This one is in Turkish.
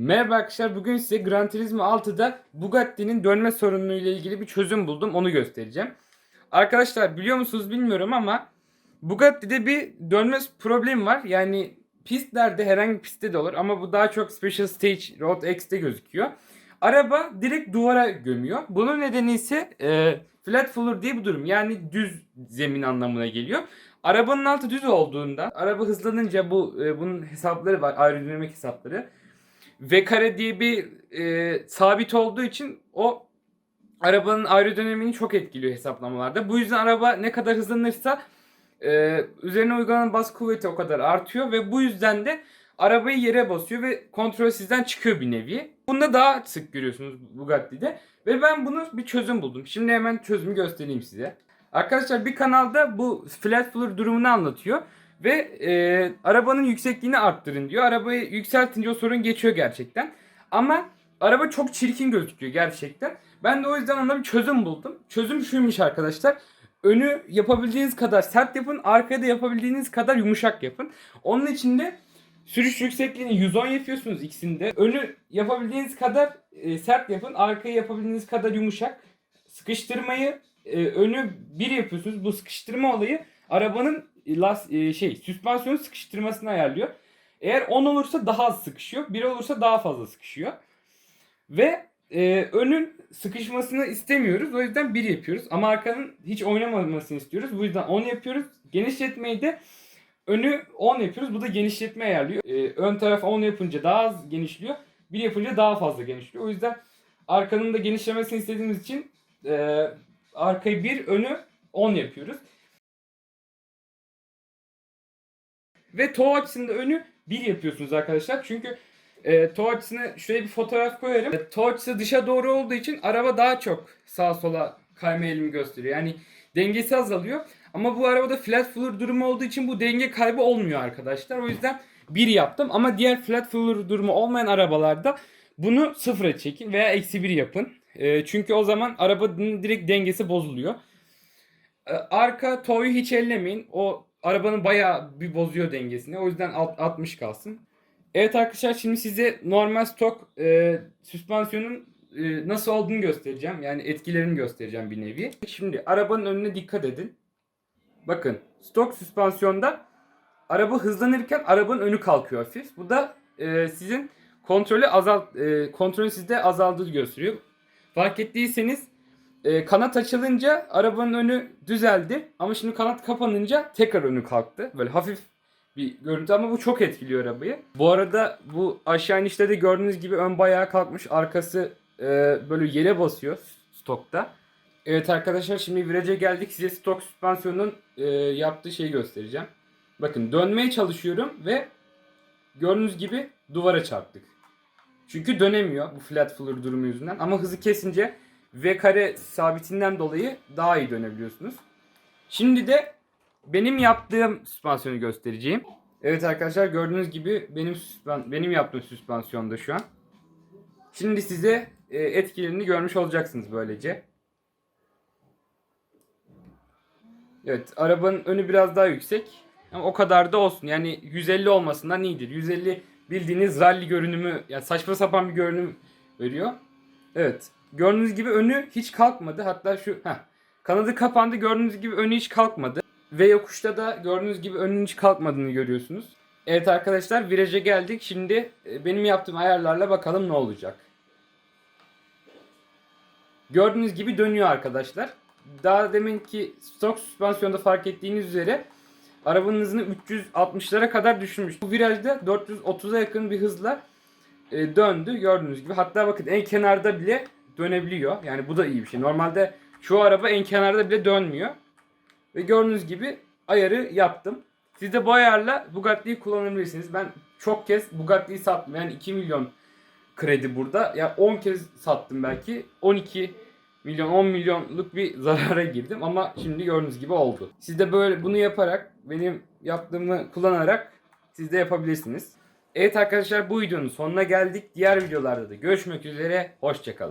Merhaba arkadaşlar bugün size Gran Turismo 6'da Bugatti'nin dönme sorunuyla ilgili bir çözüm buldum onu göstereceğim. Arkadaşlar biliyor musunuz bilmiyorum ama Bugatti'de bir dönme problemi var. Yani pistlerde herhangi bir pistte de olur ama bu daha çok Special Stage Road X'te gözüküyor. Araba direkt duvara gömüyor. Bunun nedeni ise e, flat floor diye bir durum. Yani düz zemin anlamına geliyor. Arabanın altı düz olduğunda araba hızlanınca bu e, bunun hesapları var aerodinamik hesapları v kare diye bir e, sabit olduğu için o arabanın aerodinamiğini çok etkiliyor hesaplamalarda. Bu yüzden araba ne kadar hızlanırsa e, üzerine uygulanan bas kuvveti o kadar artıyor ve bu yüzden de arabayı yere basıyor ve kontrol sizden çıkıyor bir nevi. Bunda daha sık görüyorsunuz Bugatti'de ve ben bunu bir çözüm buldum. Şimdi hemen çözümü göstereyim size. Arkadaşlar bir kanalda bu flat floor durumunu anlatıyor. Ve e, arabanın yüksekliğini arttırın diyor. Arabayı yükseltince o sorun geçiyor gerçekten. Ama araba çok çirkin gözüküyor gerçekten. Ben de o yüzden ona bir çözüm buldum. Çözüm şuymuş arkadaşlar. Önü yapabildiğiniz kadar sert yapın. Arkada yapabildiğiniz kadar yumuşak yapın. Onun için de sürüş yüksekliğini 110 yapıyorsunuz ikisinde. Önü yapabildiğiniz kadar e, sert yapın. Arkayı yapabildiğiniz kadar yumuşak. Sıkıştırmayı e, önü bir yapıyorsunuz. Bu sıkıştırma olayı arabanın las, e, şey süspansiyonu sıkıştırmasını ayarlıyor. Eğer 10 olursa daha az sıkışıyor. 1 olursa daha fazla sıkışıyor. Ve e, önün sıkışmasını istemiyoruz. O yüzden 1 yapıyoruz. Ama arkanın hiç oynamamasını istiyoruz. Bu yüzden 10 yapıyoruz. Genişletmeyi de önü 10 yapıyoruz. Bu da genişletme ayarlıyor. E, ön taraf 10 yapınca daha az genişliyor. 1 yapınca daha fazla genişliyor. O yüzden arkanın da genişlemesini istediğimiz için e, arkayı 1 önü 10 yapıyoruz. Ve toe açısında önü 1 yapıyorsunuz arkadaşlar. Çünkü e, toe açısını şuraya bir fotoğraf koyarım. E, toe açısı dışa doğru olduğu için araba daha çok sağa sola kayma eğilimi gösteriyor. Yani dengesi azalıyor. Ama bu arabada flat floor durumu olduğu için bu denge kaybı olmuyor arkadaşlar. O yüzden 1 yaptım. Ama diğer flat floor durumu olmayan arabalarda bunu sıfıra çekin veya eksi 1 yapın. E, çünkü o zaman arabanın direkt dengesi bozuluyor. E, arka toyu hiç ellemeyin. O arabanın bayağı bir bozuyor dengesini. O yüzden alt, 60 kalsın. Evet arkadaşlar şimdi size normal stok e, süspansiyonun e, nasıl olduğunu göstereceğim. Yani etkilerini göstereceğim bir nevi. Şimdi arabanın önüne dikkat edin. Bakın stok süspansiyonda araba hızlanırken arabanın önü kalkıyor hafif. Bu da e, sizin kontrolü azalt e, kontrolün sizde azaldığı gösteriyor. Fark ettiyseniz e, kanat açılınca arabanın önü düzeldi ama şimdi kanat kapanınca tekrar önü kalktı. Böyle hafif bir görüntü ama bu çok etkiliyor arabayı. Bu arada bu aşağı inişte de gördüğünüz gibi ön bayağı kalkmış. Arkası e, böyle yere basıyor stokta. Evet arkadaşlar şimdi viraja geldik. Size stok süspansiyonun e, yaptığı şeyi göstereceğim. Bakın dönmeye çalışıyorum ve gördüğünüz gibi duvara çarptık. Çünkü dönemiyor bu flat floor durumu yüzünden. Ama hızı kesince V kare sabitinden dolayı daha iyi dönebiliyorsunuz. Şimdi de benim yaptığım süspansiyonu göstereceğim. Evet arkadaşlar gördüğünüz gibi benim süspan benim yaptığım süspansiyonda şu an. Şimdi size e, etkilerini görmüş olacaksınız böylece. Evet arabanın önü biraz daha yüksek. Ama o kadar da olsun. Yani 150 olmasından iyidir. 150 bildiğiniz rally görünümü yani saçma sapan bir görünüm veriyor. Evet. Gördüğünüz gibi önü hiç kalkmadı. Hatta şu heh, kanadı kapandı. Gördüğünüz gibi önü hiç kalkmadı. Ve yokuşta da gördüğünüz gibi önün hiç kalkmadığını görüyorsunuz. Evet arkadaşlar viraja geldik. Şimdi e, benim yaptığım ayarlarla bakalım ne olacak. Gördüğünüz gibi dönüyor arkadaşlar. Daha demin ki stok süspansiyonda fark ettiğiniz üzere arabanın hızını 360'lara kadar düşürmüş. Bu virajda 430'a yakın bir hızla e, döndü gördüğünüz gibi. Hatta bakın en kenarda bile dönebiliyor. Yani bu da iyi bir şey. Normalde şu araba en kenarda bile dönmüyor. Ve gördüğünüz gibi ayarı yaptım. Siz de bu ayarla Bugatti'yi kullanabilirsiniz. Ben çok kez Bugatti'yi sattım. Yani 2 milyon kredi burada. Ya yani 10 kez sattım belki. 12 milyon 10 milyonluk bir zarara girdim ama şimdi gördüğünüz gibi oldu. Siz de böyle bunu yaparak benim yaptığımı kullanarak siz de yapabilirsiniz. Evet arkadaşlar bu videonun sonuna geldik. Diğer videolarda da görüşmek üzere. Hoşçakalın.